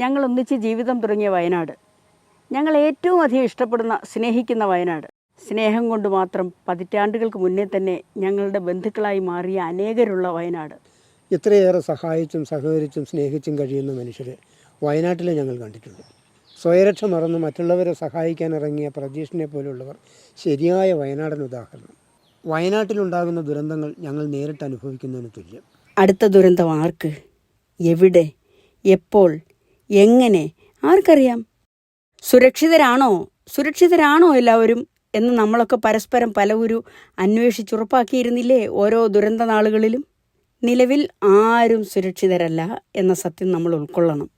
ഞങ്ങൾ ഒന്നിച്ച് ജീവിതം തുടങ്ങിയ വയനാട്. ഞങ്ങൾ ഏറ്റവും അധികം ഇഷ്ടപ്പെടുന്ന സ്നേഹിക്കുന്ന വയനാട്. സ്നേഹം കൊണ്ട് മാത്രം പതിറ്റാണ്ടുകൾക്ക് മുന്നേ തന്നെ ഞങ്ങളുടെ ബന്ധുക്കളായി മാറിയ അനേകരുള്ള വയനാട്. ഇത്രയേറെ സഹായിച്ചും സഹകരിച്ചും സ്നേഹിച്ചും കഴിയുന്ന മനുഷ്യരെ വയനാട്ടിലെ ഞങ്ങൾ കണ്ടിട്ടുണ്ട്. സ്വയരക്ഷ മറന്ന് മറ്റുള്ളവരെ സഹായിക്കാൻ ഇറങ്ങിയ പ്രതീഷിനെ പോലുള്ളവർ ശരിയായ വയനാടൻ ഉദാഹരണം. വയനാട്ടിലുണ്ടാകുന്ന ദുരന്തങ്ങൾ ഞങ്ങൾ നേരിട്ട് അനുഭവിക്കുന്നതിന് തുല്യം. അടുത്ത ദുരന്തം ആർക്ക്? എവിടെ? എപ്പോൾ? എങ്ങനെ? ആർക്കറിയാം? സുരക്ഷിതരാണോ? സുരക്ഷിതരാണോ എല്ലാവരും? എന്ന് നമ്മളൊക്കെ പരസ്പരം പലവരു അന്വേഷിച്ചുറപ്പാക്കിയിരുന്നില്ലേ ഓരോ ദുരന്ത നാളുകളിലും നിലവിൽ ആരും സുരക്ഷിതരല്ല എന്ന സത്യം നമ്മൾ ഉൾക്കൊള്ളണം.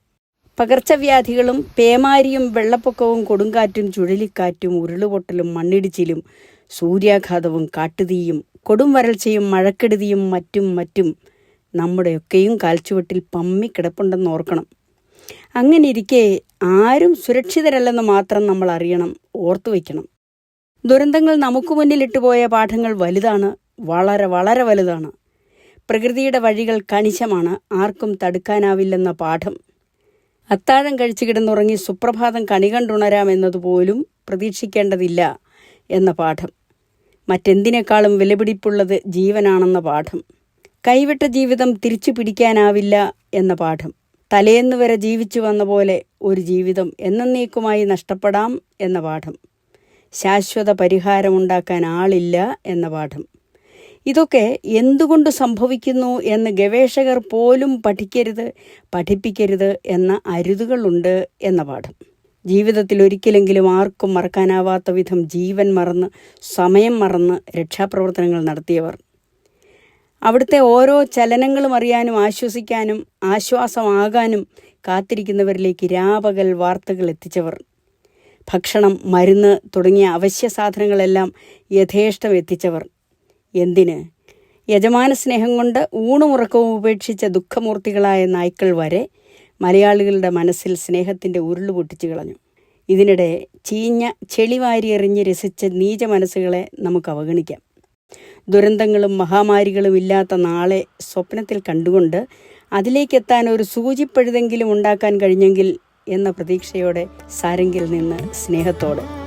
പകർച്ചവ്യാധികളും പേമാരിയും വെള്ളപ്പൊക്കവും കൊടുങ്കാറ്റും ചുഴലിക്കാറ്റും ഉരുളുപൊട്ടലും മണ്ണിടിച്ചിലും സൂര്യാഘാതവും കാട്ടുതീയും കൊടും വരൾച്ചയും മഴക്കെടുതിയും മറ്റും മറ്റും നമ്മുടെയൊക്കെയും കാൽച്ചുവട്ടിൽ പമ്മിക്കിടപ്പുണ്ടെന്ന് ഓർക്കണം. അങ്ങനെ ഇരിക്കെ ആരും സുരക്ഷിതരല്ലെന്ന് മാത്രം നമ്മൾ അറിയണം ഓർത്തു വയ്ക്കണം. ദുരന്തങ്ങൾ നമുക്ക് മുന്നിലിട്ട് പോയ പാഠങ്ങൾ വലുതാണ് വളരെ വളരെ വലുതാണ്. പ്രകൃതിയുടെ വഴികൾ കണിശമാണ് ആർക്കും തടുക്കാനാവില്ലെന്ന പാഠം. അത്താഴം കഴിച്ചു കിടന്നുറങ്ങി സുപ്രഭാതം കണി കണ്ടുണരാമെന്നതുപോലും പ്രതീക്ഷിക്കേണ്ടതില്ല എന്ന പാഠം. മറ്റെന്തിനേക്കാളും വിലപിടിപ്പുള്ളത് ജീവനാണെന്ന പാഠം. കൈവിട്ട ജീവിതം തിരിച്ചു പിടിക്കാനാവില്ല എന്ന പാഠം. തലേന്ന് വരെ ജീവിച്ചു വന്ന പോലെ ഒരു ജീവിതം എന്നേക്കുമായി നഷ്ടപ്പെടാം എന്ന പാഠം. ശാശ്വത പരിഹാരമുണ്ടാക്കാൻ ആളില്ല എന്ന പാഠം. ഇതൊക്കെ എന്തുകൊണ്ട് സംഭവിക്കുന്നു എന്ന് ഗവേഷകർ പോലും പഠിക്കരുത് പഠിപ്പിക്കരുത് എന്ന അരുതുകളുണ്ട് എന്ന പാഠം. ജീവിതത്തിൽ ഒരിക്കലെങ്കിലും ആർക്കും മറക്കാനാവാത്ത വിധം ജീവൻ മറന്ന് സമയം മറന്ന് രക്ഷാപ്രവർത്തനങ്ങൾ നടത്തിയവർ അവിടുത്തെ ഓരോ ചലനങ്ങളും അറിയാനും ആശ്വസിക്കാനും ആശ്വാസമാകാനും കാത്തിരിക്കുന്നവരിലേക്ക് രാപകൽ വാർത്തകൾ എത്തിച്ചവർ. ഭക്ഷണം മരുന്ന് തുടങ്ങിയ അവശ്യ സാധനങ്ങളെല്ലാം യഥേഷ്ടം എത്തിച്ചവർ. എന്തിന്? യജമാന സ്നേഹം കൊണ്ട് ഊണുമുറക്കവും ഉപേക്ഷിച്ച ദുഃഖമൂർത്തികളായ നായ്ക്കൾ വരെ മലയാളികളുടെ മനസ്സിൽ സ്നേഹത്തിന്റെ ഉരുൾ പൊട്ടിച്ചു കളഞ്ഞു. ഇതിനിടെ ചീഞ്ഞ ചെളിവാരി എറിഞ്ഞ് രസിച്ച നീച മനസ്സുകളെ നമുക്ക് അവഗണിക്കാം. ദുരന്തങ്ങളും മഹാമാരികളും ഇല്ലാത്ത നാളെ സ്വപ്നത്തിൽ കണ്ടുകൊണ്ട് അതിലേക്കെത്താൻ ഒരു സൂചിപ്പഴുതെങ്കിലും ഉണ്ടാക്കാൻ കഴിഞ്ഞെങ്കിൽ എന്ന പ്രതീക്ഷയോടെ സാരംഗിൽ നിന്ന് സ്നേഹത്തോടെ